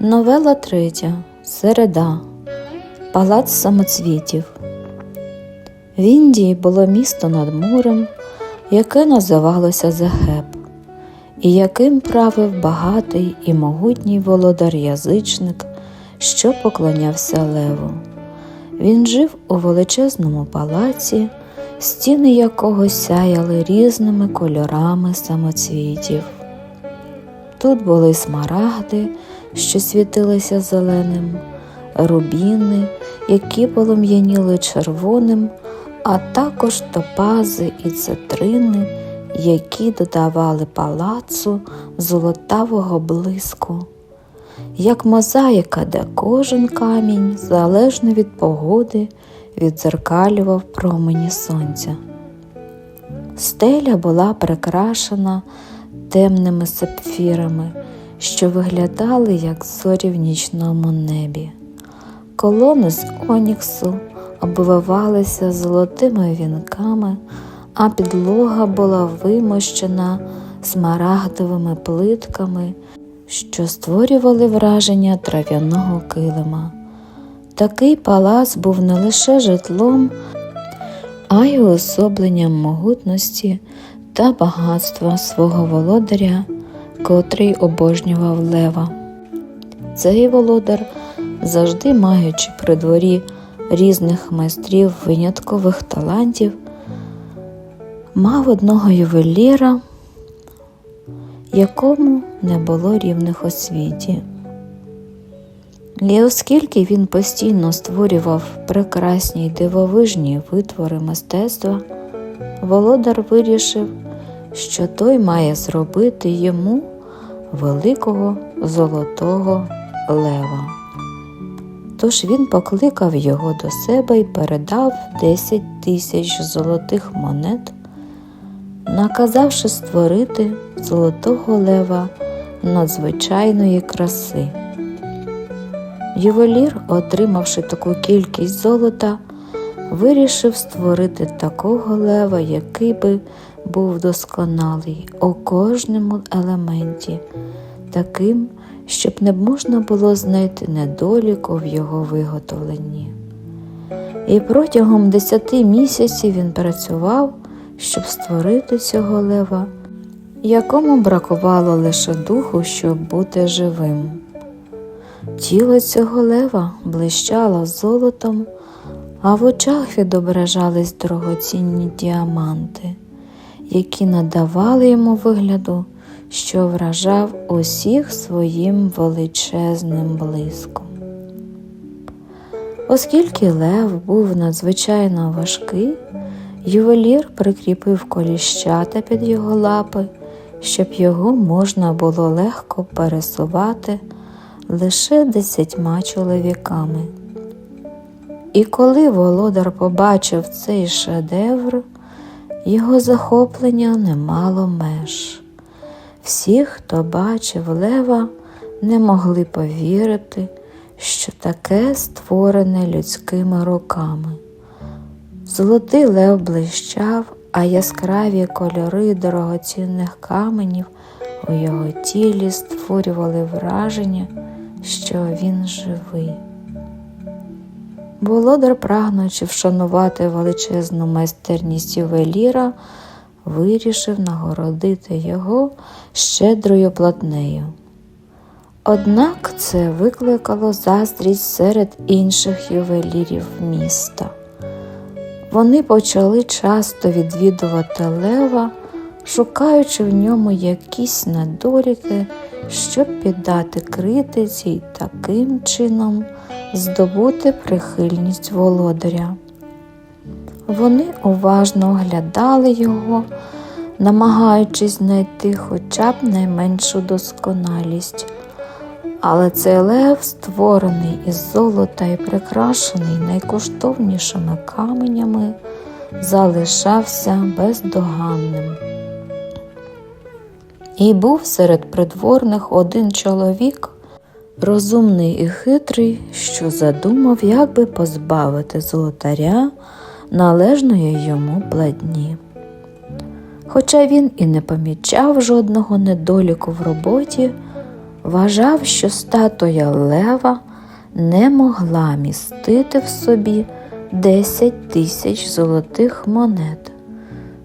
Новела третя. Середа. Палац самоцвітів. В Індії було місто над морем, яке називалося Зехеп, і яким правив багатий і могутній володар-язичник, що поклонявся леву. Він жив у величезному палаці, стіни якого сяяли різними кольорами самоцвітів. Тут були смарагди, що світилися зеленим, рубіни, які полум'яніли червоним, а також топази і цитрини, які додавали палацу золотавого блиску, як мозаїка, де кожен камінь, залежно від погоди, відзеркалював промені сонця. Стеля була прикрашена темними сапфірами, що виглядали як зорі в нічному небі. Колони з оніксу обвивалися золотими вінками, а підлога була вимощена смарагдовими плитками, що створювали враження трав'яного килима. Такий палац був не лише житлом, а й уособленням могутності та багатства свого володаря, котрий обожнював лева. Цей володар, завжди маючи при дворі різних майстрів виняткових талантів, мав одного ювеліра, якому не було рівних у світі. І оскільки він постійно створював прекрасні й дивовижні витвори мистецтва, володар вирішив, що той має зробити йому великого золотого лева. Тож він покликав його до себе і передав 10 тисяч золотих монет, наказавши створити золотого лева надзвичайної краси. Ювелір, отримавши таку кількість золота, вирішив створити такого лева, який би був досконалий у кожному елементі, таким, щоб не можна було знайти недоліку в його виготовленні. І протягом десяти місяців він працював, щоб створити цього лева, якому бракувало лише духу, щоб бути живим. Тіло цього лева блищало золотом, а в очах відображались дорогоцінні діаманти, які надавали йому вигляду, що вражав усіх своїм величезним блиском. Оскільки лев був надзвичайно важкий, ювелір прикріпив коліщата під його лапи, щоб його можна було легко пересувати лише десятьма чоловіками. І коли володар побачив цей шедевр, його захоплення не мало меж. Всі, хто бачив лева, не могли повірити, що таке створене людськими руками. Золотий лев блищав, а яскраві кольори дорогоцінних каменів у його тілі створювали враження, що він живий. Володар, прагнучи вшанувати величезну майстерність ювеліра, вирішив нагородити його щедрою платнею. Однак це викликало заздрість серед інших ювелірів міста. Вони почали часто відвідувати лева, шукаючи в ньому якісь недоліки, щоб піддати критиці й таким чином здобути прихильність володаря. Вони уважно оглядали його, намагаючись знайти хоча б найменшу досконалість. Але цей лев, створений із золота і прикрашений найкоштовнішими каменями, залишався бездоганним. І був серед придворних один чоловік, розумний і хитрий, що задумав, як би позбавити золотаря належної йому платні. Хоча він і не помічав жодного недоліку в роботі, вважав, що статуя лева не могла містити в собі 10 тисяч золотих монет,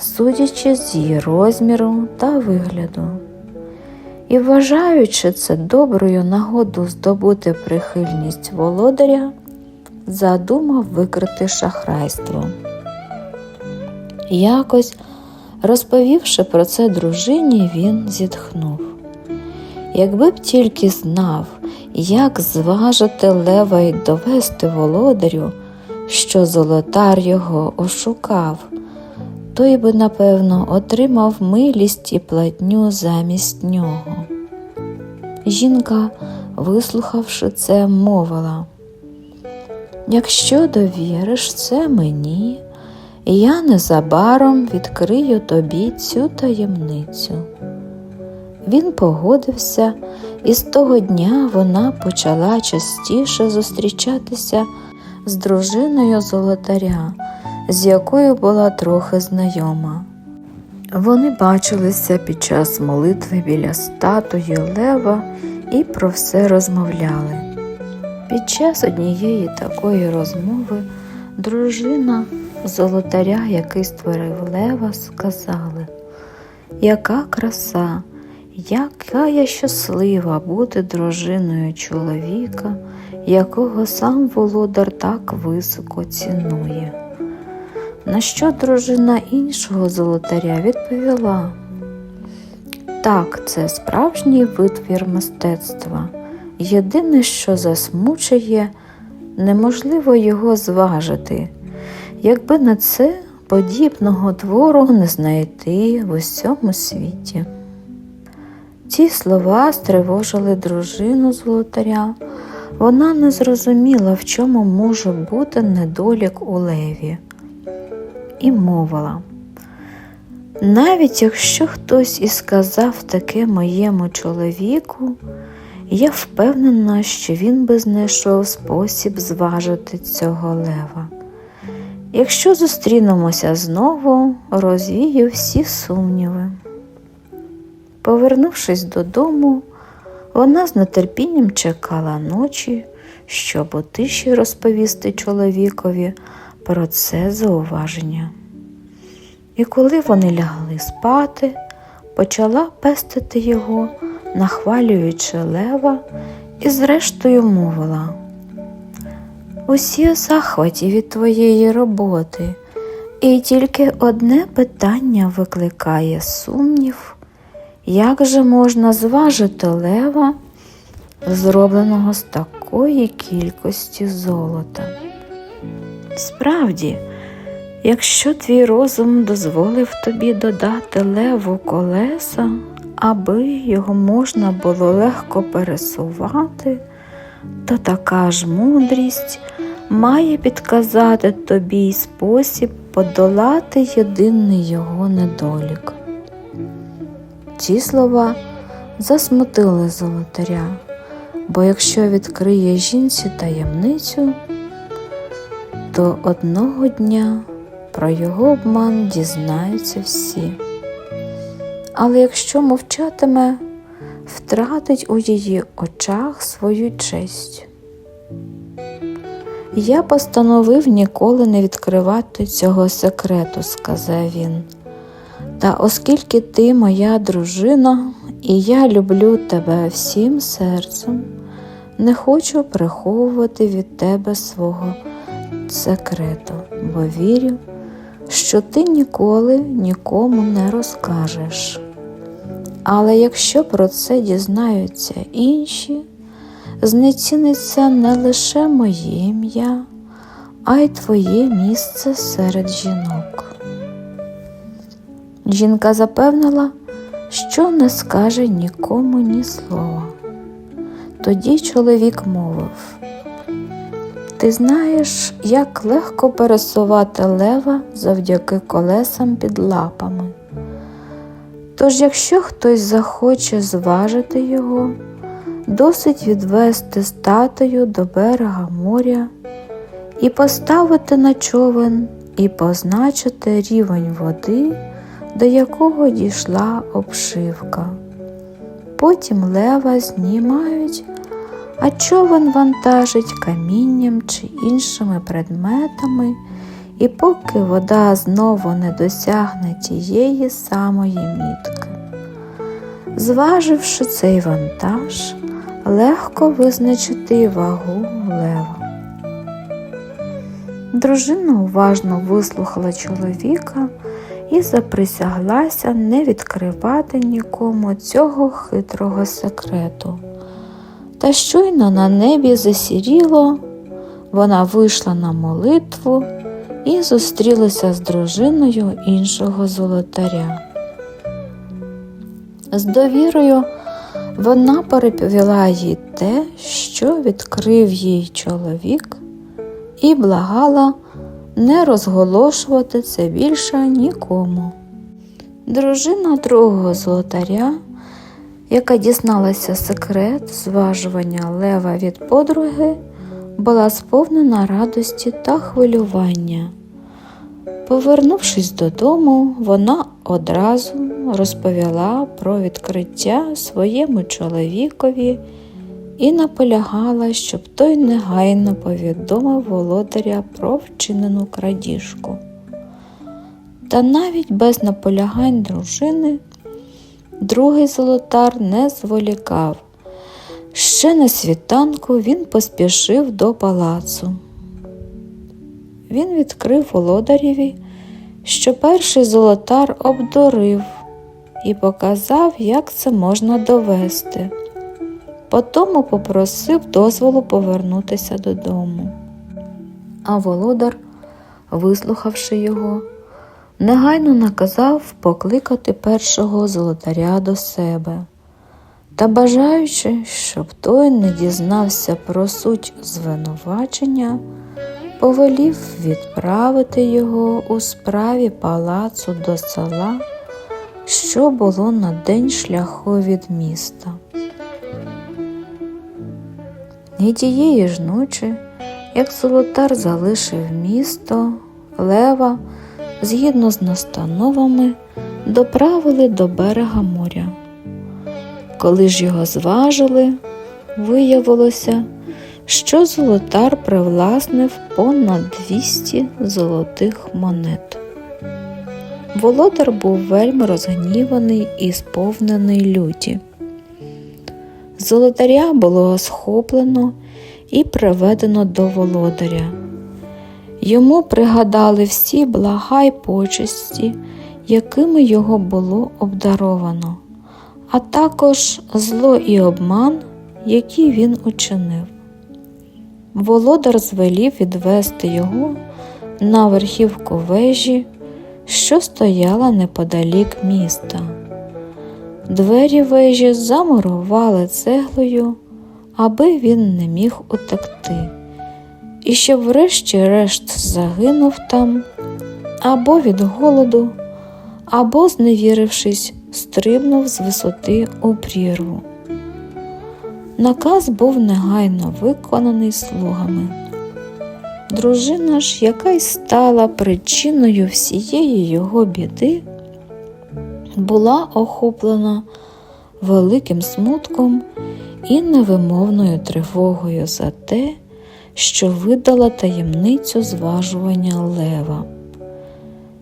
судячи з її розміру та вигляду. І вважаючи це доброю нагоду здобути прихильність володаря, задумав викрити шахрайство. Якось, розповівши про це дружині, він зітхнув. Якби б тільки знав, як зважити лева й довести володарю, що золотар його ошукав, той би, напевно, отримав милість і платню замість нього. Жінка, вислухавши це, мовила Якщо довіриш це мені, я незабаром відкрию тобі цю таємницю. Він погодився, і з того дня вона почала частіше зустрічатися з дружиною золотаря, з якою була трохи знайома. Вони бачилися під час молитви біля статуї Лева і про все розмовляли. Під час однієї такої розмови дружина золотаря, який створив Лева, сказали, яка краса, яка я щаслива бути дружиною чоловіка, якого сам володар так високо цінує. На що дружина іншого золотаря відповіла, так, це справжній витвір мистецтва. Єдине, що засмучує, неможливо його зважити, якби на це подібного твору не знайти в усьому світі. Ці слова стривожили дружину золотаря. Вона не зрозуміла, в чому може бути недолік у леві, і мовила. Навіть якщо хтось і сказав таке моєму чоловіку, я впевнена, що він би знайшов спосіб зважити цього лева. Якщо зустрінемося знову, розвію всі сумніви. Повернувшись додому, вона з нетерпінням чекала ночі, щоб у тиші розповісти чоловікові про це зауваження. І коли вони лягли спати, почала пестити його, нахвалюючи лева, і зрештою мовила. Усі захваті від твоєї роботи, і тільки одне питання викликає сумнів, як же можна зважити лева, зробленого з такої кількості золота? Справді, якщо твій розум дозволив тобі додати леву колеса, аби його можна було легко пересувати, то така ж мудрість має підказати тобі спосіб подолати єдиний його недолік. Ці слова засмутили золотаря, бо якщо відкриє жінці таємницю, то одного дня про його обман дізнаються всі. Але якщо мовчатиме, втратить у її очах свою честь. Я постановив ніколи не відкривати цього секрету, сказав він. Та оскільки ти моя дружина, і я люблю тебе всім серцем, не хочу приховувати від тебе свого секрету, бо вірю, що ти ніколи нікому не розкажеш. Але якщо про це дізнаються інші, знеціниться не лише моє ім'я, а й твоє місце серед жінок. Жінка запевнила, що не скаже нікому ні слова. Тоді чоловік мовив Ти знаєш, як легко пересувати лева завдяки колесам під лапами. Тож, якщо хтось захоче зважити його, досить відвести статую до берега моря і поставити на човен і позначити рівень води, до якого дійшла обшивка. Потім лева знімають, а човен вантажить камінням чи іншими предметами, і поки вода знову не досягне тієї самої мітки. Зваживши цей вантаж, легко визначити вагу лева. Дружина уважно вислухала чоловіка і заприсяглася не відкривати нікому цього хитрого секрету. Та щойно на небі засіріло, вона вийшла на молитву і зустрілася з дружиною іншого золотаря. З довірою вона переповіла їй те, що відкрив їй чоловік, і благала не розголошувати це більше нікому. Дружина другого золотаря, яка дізналася секрет зважування лева від подруги, була сповнена радості та хвилювання. Повернувшись додому, вона одразу розповіла про відкриття своєму чоловікові і наполягала, щоб той негайно повідомив володаря про вчинену крадіжку. Та навіть без наполягань дружини другий золотар не зволікав. Ще на світанку він поспішив до палацу. Він відкрив володарєві, що перший золотар обдурив і показав, як це можна довести. Потому попросив дозволу повернутися додому. А володар, вислухавши його, негайно наказав покликати першого золотаря до себе та бажаючи, щоб той не дізнався про суть звинувачення, повелів відправити його у справі палацу до села, що було на день шляху від міста. І тієї ж ночі, як Золотар залишив місто, Лева, згідно з настановами, доправили до берега моря. Коли ж його зважили, виявилося, що золотар привласнив понад 200 золотих монет. Володар був вельми розгніваний і сповнений люті. Золотаря було схоплено і приведено до володаря. Йому пригадали всі блага й почесті, якими його було обдаровано, а також зло і обман, які він учинив. Володар звелів відвести його на верхівку вежі, що стояла неподалік міста. Двері вежі замурували цеглою, аби він не міг утекти, і щоб врешті-решт загинув там або від голоду, або, зневірившись, стрибнув з висоти у прірву. Наказ був негайно виконаний слугами. Дружина ж, яка й стала причиною всієї його біди, була охоплена великим смутком і невимовною тривогою за те, що видала таємницю зважування лева.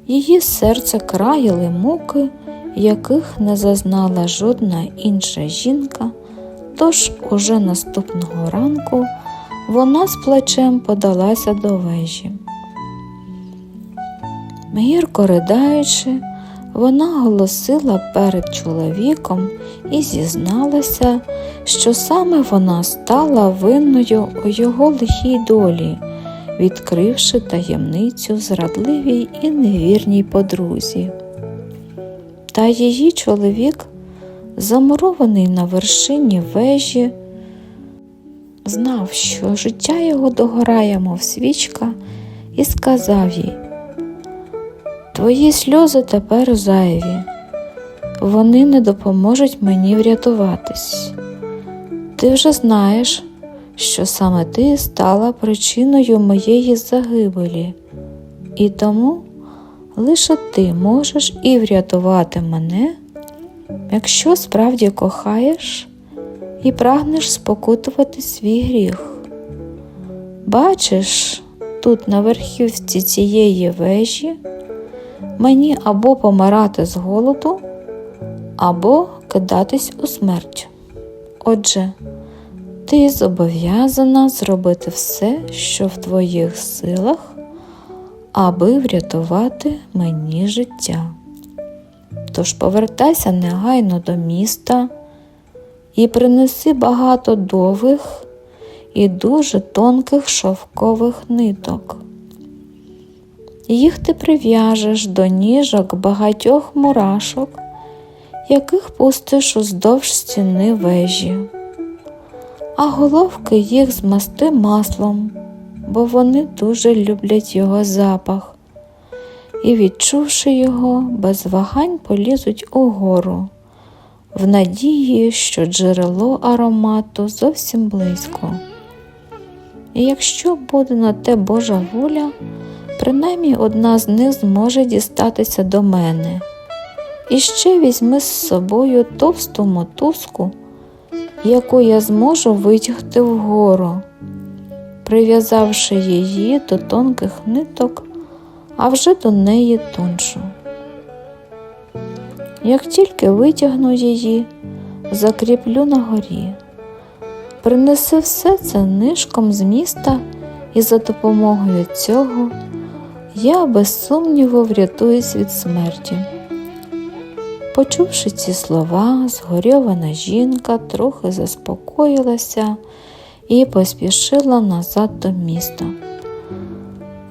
Її серце краяли муки, яких не зазнала жодна інша жінка, тож уже наступного ранку вона з плачем подалася до вежі. Гірко ридаючи, вона голосила перед чоловіком і зізналася, що саме вона стала винною у його лихій долі, відкривши таємницю зрадливій і невірній подрузі. Та її чоловік, замурований на вершині вежі, знав, що життя його догорає, мов свічка, і сказав їй Твої сльози тепер зайві, вони не допоможуть мені врятуватись. Ти вже знаєш, що саме ти стала причиною моєї загибелі, і тому лише ти можеш і врятувати мене, якщо справді кохаєш і прагнеш спокутувати свій гріх. Бачиш, тут на верхівці цієї вежі мені або помирати з голоду, або кидатись у смерть. Отже, ти зобов'язана зробити все, що в твоїх силах, аби врятувати мені життя. Тож повертайся негайно до міста і принеси багато довгих і дуже тонких шовкових ниток. Їх ти прив'яжеш до ніжок багатьох мурашок, яких пустиш уздовж стіни вежі, а головки їх змасти маслом, бо вони дуже люблять його запах, і, відчувши його, без вагань полізуть угору, в надії, що джерело аромату зовсім близько. І якщо буде на те Божа воля, принаймні одна з них зможе дістатися до мене. І ще візьми з собою товсту мотузку, яку я зможу витягти вгору, прив'язавши її до тонких ниток, а вже до неї тоншу. Як тільки витягну її, закріплю на горі. Принеси все це нишком з міста, і за допомогою цього я без сумніву врятуюсь від смерті. Почувши ці слова, згорьована жінка трохи заспокоїлася і поспішила назад до міста.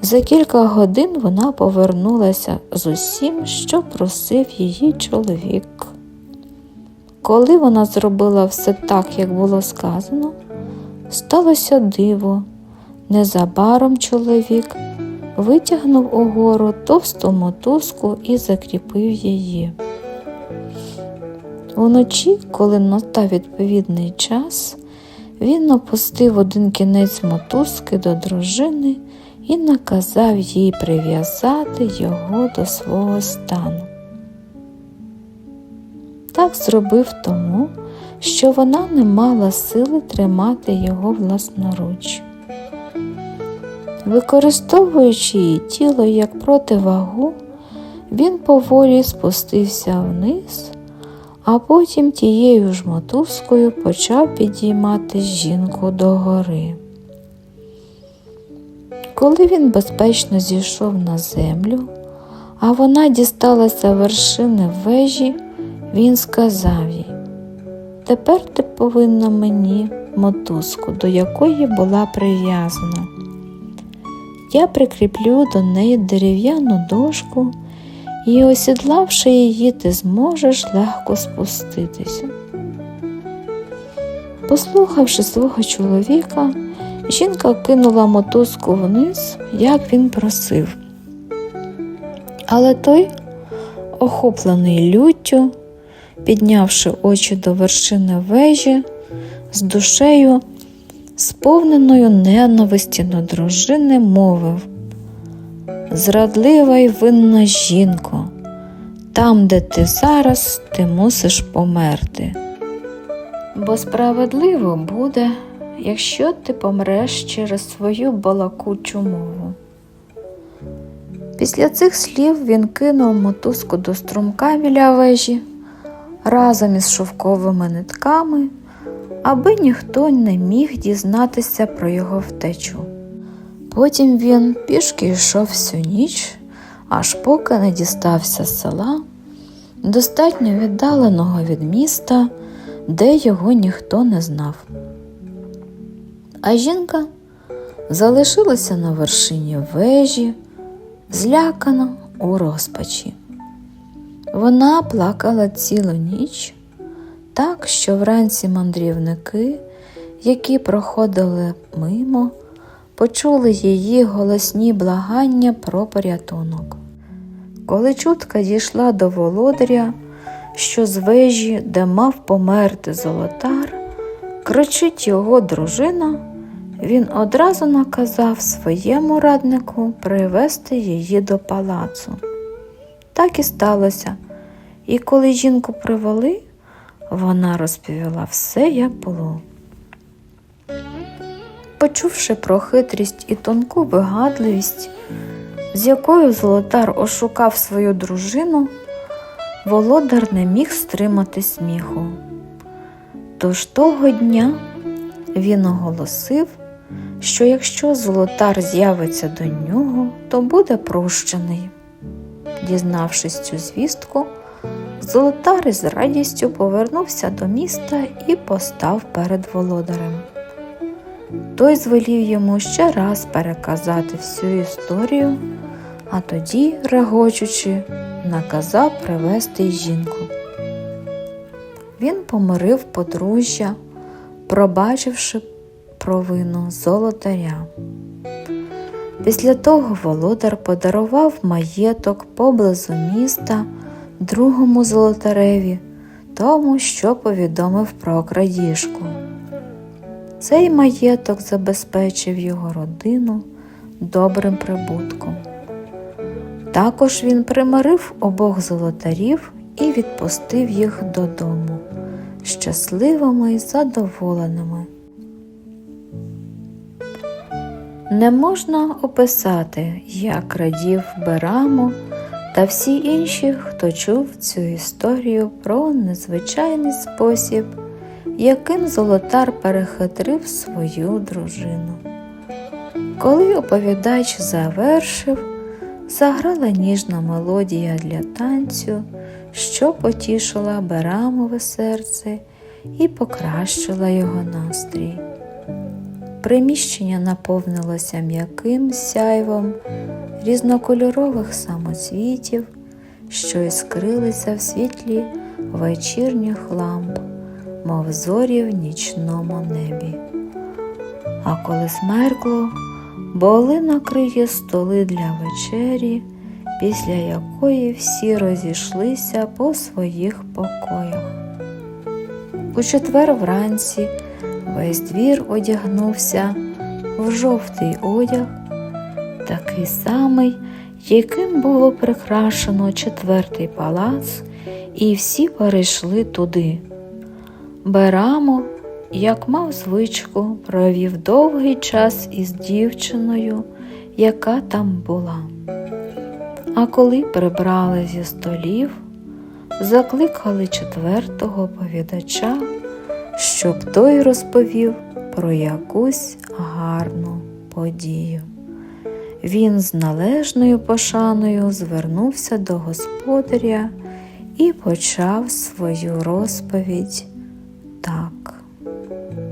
За кілька годин вона повернулася з усім, що просив її чоловік. Коли вона зробила все так, як було сказано, сталося диво. Незабаром чоловік витягнув угору товсту мотузку і закріпив її. Уночі, коли настав відповідний час, він опустив один кінець мотузки до дружини і наказав їй прив'язати його до свого стану. Так зробив тому, що вона не мала сили тримати його власноруч. Використовуючи її тіло як противагу, він поволі спустився вниз, а потім тією ж мотузкою почав підіймати жінку догори. Коли він безпечно зійшов на землю, а вона дісталася вершини вежі, він сказав їй, тепер ти повинна мені мотузку, до якої була прив'язана. Я прикріплю до неї дерев'яну дошку, і, осідлавши її, ти зможеш легко спуститися. Послухавши свого чоловіка, жінка кинула мотузку вниз, як він просив. Але той, охоплений люттю, піднявши очі до вершини вежі, з душею, сповненою ненависті до дружини, мовив Зрадлива й винна жінко, там, де ти зараз, ти мусиш померти. Бо справедливо буде, якщо ти помреш через свою балакучу мову. Після цих слів він кинув мотузку до струмка біля вежі разом із шовковими нитками, аби ніхто не міг дізнатися про його втечу. Потім він пішки йшов всю ніч, аж поки не дістався з села, достатньо віддаленого від міста, де його ніхто не знав. А жінка залишилася на вершині вежі, злякана у розпачі. Вона плакала цілу ніч, так що вранці мандрівники, які проходили мимо, почули її голосні благання про порятунок. Коли чутка дійшла до володаря, що з вежі, де мав померти золотар, кричить його дружина, він одразу наказав своєму раднику привезти її до палацу. Так і сталося, і коли жінку привели, Вона розповіла все, як було. Почувши про хитрість і тонку вигадливість, з якою Золотар ошукав свою дружину, володар не міг стримати сміху. Тож того дня він оголосив, що якщо Золотар з'явиться до нього, то буде прощений. Дізнавшись цю звістку, Золотар із радістю повернувся до міста і постав перед володарем. Той звелів йому ще раз переказати всю історію, а тоді, регочучи, наказав привезти жінку. Він помирив подружжя, пробачивши провину золотаря. Після того володар подарував маєток поблизу міста другому золотареві, тому, що повідомив про крадіжку. Цей маєток забезпечив його родину добрим прибутком. Також він примирив обох золотарів і відпустив їх додому, щасливими й задоволеними. Не можна описати, як радів Берамо та всі інші, хто чув цю історію про незвичайний спосіб, яким Золотар перехитрив свою дружину. Коли оповідач завершив, заграла ніжна мелодія для танцю, що потішила Берамове серце і покращила його настрій. Приміщення наповнилося м'яким сяйвом різнокольорових самоцвітів, що іскрилися в світлі вечірніх ламп, мов зорі в нічному небі. А коли смеркло, боли накриє столи для вечері, після якої всі розійшлися по своїх покоях. У четвер вранці весь двір одягнувся в жовтий одяг, такий самий, яким було прикрашено четвертий палац, і всі перейшли туди. Берамо, як мав звичку, провів довгий час із дівчиною, яка там була. А коли прибрали зі столів, закликали четвертого повідача, щоб той розповів про якусь гарну подію. Він з належною пошаною звернувся до господаря і почав свою розповідь